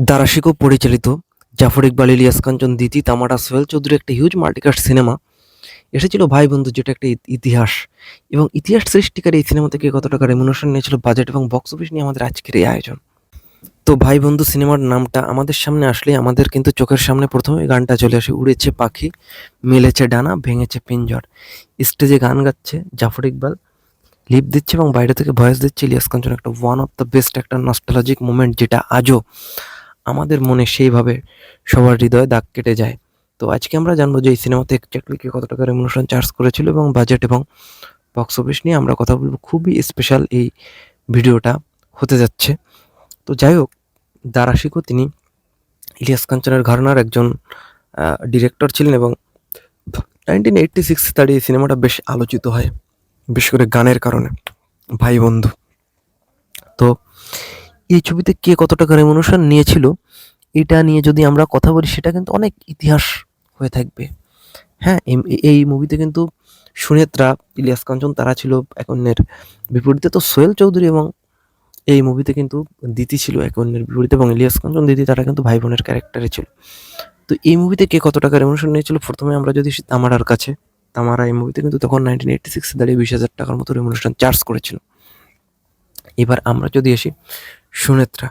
দারাশিকো পরিচালিত, জাফর ইকবাল, ইলিয়াস কাঞ্চন দিতি তামাটা সোহেল চৌধুরী একটা হিউজ মাল্টিকাস্ট সিনেমা এসেছিল ভাই বন্ধু যেটা একটা ইত- ইতিহাস। এবং ইতিহাস সৃষ্টিকারী এই সিনেমা থেকে কত টাকার রেমুনেশন নিয়েছিল বাজেট এবং বক্স অফিস নিয়ে আমাদের আজকের এই আয়োজন। তো ভাই বন্ধু সিনেমার নামটা আমাদের সামনে আসলে আমাদের কিন্তু চোখের সামনে প্রথমে গানটা চলে আসে, উড়েছে পাখি, মেলেছে ডানা, ভেঙেছে পিঞ্জর। স্টেজে গান গাচ্ছে জাফর ইকবাল, লিপ দিচ্ছে এবং বাইরে থেকে ভয়েস দিচ্ছে ইলিয়াস কাঞ্চন একটা ওয়ান অফ দ্য বেস্ট একটা নস্টালজিক মুমেন্ট যেটা আজও আমাদের মনে সেইভাবে সবার হৃদয়ে দাগ কেটে যায়। তো আজকে আমরা জানব যে এই সিনেমাতে এক্স্যাক্টলি কে কত টাকা রেমুনেশন চার্জ করেছিল এবং বাজেট এবং বক্স অফিস নিয়ে আমরা কথা বলব। খুবই স্পেশাল এই ভিডিওটা হতে যাচ্ছে। তো যাই হোক দারাশিকও তিনি ইলিয়াস কাঞ্চনের ঘরানার একজন ডিরেক্টর ছিলেন এবং নাইনটিন এইটটি সিক্স তার এই সিনেমাটা বেশ আলোচিত হয়, বিশেষ করে গানের কারণে ভাই বন্ধু তো এই ছবিতে কে কত টাকা রেমুনেশন নিয়েছিল, এটা নিয়ে যদি আমরা কথা বলি, সেটা কিন্তু অনেক ইতিহাস হয়ে থাকবে। হ্যাঁ এই মুভিতে কিন্তু সুনেত্রা, ইলিয়াস কাঞ্চন, তারা ছিল এক অন্যের বিপরীতে। তো সোহেল চৌধুরী এবং এই মুভিতে কিন্তু দিতি ছিল এক অন্যের বিপরীতে এবং ইলিয়াস কাঞ্চন দিদি তারা কিন্তু ভাই বোনের ক্যারেক্টারে ছিল। তো এই মুভিতে কে কত টাকা রেমুনেশন নিয়েছিল, প্রথমে আমরা যদি তামারার কাছে, তামারা এই মুভিতে কিন্তু তখন নাইনটিন এইটটি সিক্সে দাঁড়িয়ে বিশ হাজার টাকার মতো রেমুনেশন চার্জ করেছিল। এবার আমরা যদি আসি সুনেত্রা।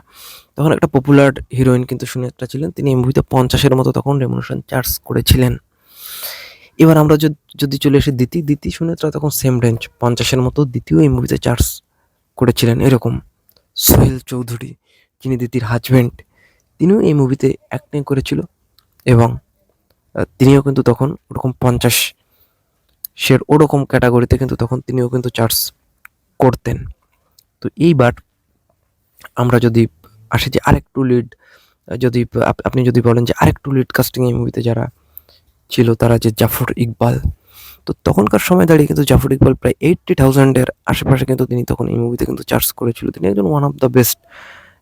তখন একটা পপুলার হিরোইন কিন্তু সুনেত্রা ছিলেন। তিনি এই মুভিতে পঞ্চাশের মতো তখন রেমুনেশন চার্জ করেছিলেন। এবার আমরা যদি- চলে আসি দিতি দিতি সুনেত্রা তখন সেম রেঞ্জ পঞ্চাশের মতো দ্বিতীয় এই মুভিতে চার্জ করেছিলেন এরকম। সোহেল চৌধুরী, যিনি দিতির হাজব্যান্ড তিনিও এই মুভিতে অ্যাক্টিং করেছিল এবং তিনিও কিন্তু তখন ওরকম পঞ্চাশ সের ওরকম ক্যাটাগরিতে কিন্তু তখন তিনিও কিন্তু চার্জ করতেন। তো এইবার আমরা যদি আসি যে আরেকটু লিড, যদি আপনি যদি বলেন যে আরেকটু লিড কাস্টিং এই মুভিতে যারা ছিল তারা যে জাফর ইকবাল। তো তখনকার সময় দাঁড়িয়ে কিন্তু জাফর ইকবাল প্রায় এইটটি থাউজেন্ডের আশেপাশে কিন্তু তিনি তখন এই মুভিতে কিন্তু চার্জ করেছিল। তিনি একজন ওয়ান অফ দ্য বেস্ট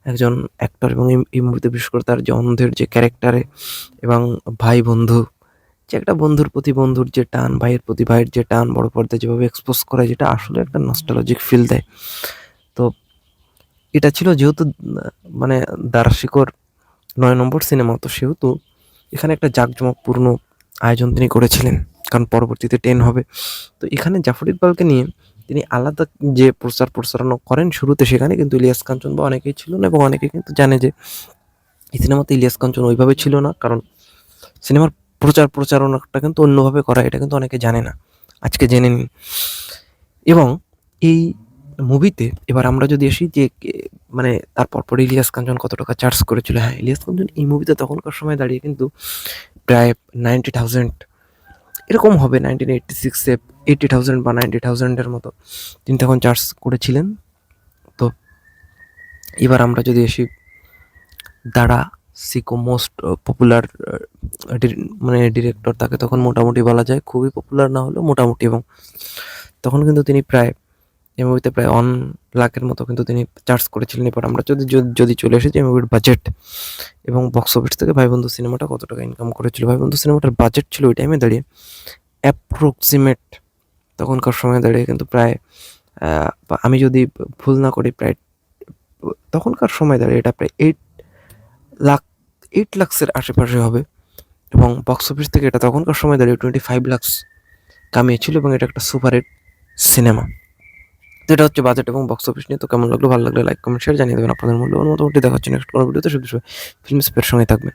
একজন অ্যাক্টর এবং এই- মুভিতে বিশেষ করে তার যে অন্ধের যে ক্যারেক্টারে এবং ভাই বন্ধু, যে একটা বন্ধুর প্রতি বন্ধুর যে টান, ভাইয়ের প্রতি ভাইয়ের যে টান, বড় পর্দায় যেভাবে এক্সপোজ করে যেটা আসলে একটা নস্টালজিক ফিল দেয়। এটা ছিল যেহেতু মানে দারাশিকর নয় নম্বর সিনেমা, তো সেহেতু এখানে একটা জাঁকজমকপূর্ণ আয়োজন তিনি করেছিলেন, কারণ পরবর্তীতে টেন হবে। তো এখানে জাফর ইকবালকে নিয়ে তিনি আলাদা যে প্রচার প্রচারণা করেন শুরুতে, সেখানে কিন্তু ইলিয়াস কাঞ্চন বা অনেকেই ছিল না, এবং অনেকে কিন্তু জানে যে এই সিনেমাতে ইলিয়াস কাঞ্চন ওইভাবে ছিল না, কারণ সিনেমার প্রচার প্রচারণাটা কিন্তু অন্যভাবে করা, এটা কিন্তু অনেকে জানে না। আজকে জেনে নিন। এবং এই মুভিতে এবার আমরা যদি আসি যে মানে তারপর পর ইলিয়াস কাঞ্চন কত টাকা চার্জ করেছিল। হ্যাঁ ইলিয়াস কাঞ্চন এই মুভিতে তখনকার সময় দাঁড়িয়ে কিন্তু প্রায় নাইনটি থাউজেন্ড এরকম হবে নাইনটিন এইটটি সিক্সে এইটটি থাউজেন্ড বা নাইনটি থাউজেন্ডের মতো তিনি তখন চার্জ করেছিলেন। তো এবার আমরা যদি আসি, দাঁড়া, সিকো মোস্ট পপুলার মানে ডিরেক্টর তাকে তখন মোটামুটি বলা যায়। খুবই পপুলার না হলেও মোটামুটি এবং তখন কিন্তু তিনি প্রায় এই মুভিতে প্রায় ওয়ান লাখের মতো কিন্তু তিনি চার্জ করেছিলেন। এবার আমরা যদি, যদি- চলে এসেছি এই মুভির বাজেট এবং বক্স অফিস থেকে ভাই বন্ধু সিনেমাটা কত টাকা ইনকাম করেছিল। ভাই বন্ধু সিনেমাটার বাজেট ছিল ওই টাইমে দাঁড়িয়ে অ্যাপ্রক্সিমেট তখনকার সময় দাঁড়িয়ে কিন্তু প্রায় আমি যদি ভুল না করি প্রায়, তখনকার সময় দাঁড়িয়ে এটা প্রায় এইট লাখ এইট লাক্সের আশেপাশে হবে। এবং বক্স অফিস থেকে এটা তখনকার সময় দাঁড়িয়ে টোয়েন্টি ফাইভ লাক্স কামিয়েছিল এবং এটা একটা সুপার হিট সিনেমা তো এটা হচ্ছে বাজেট এবং বক্স অফিস নিয়ে। তো কেমন লাগল? ভালো লাগলে লাইক কমেন্ট শেয়ার জানিয়ে দেবেন। আপনাদের মূল্যবান মোটামুটি দেখা হচ্ছে নেক্সট কোনো ভিডিওতে শুধু ফিল্ম স্পের সঙ্গে থাকবেন।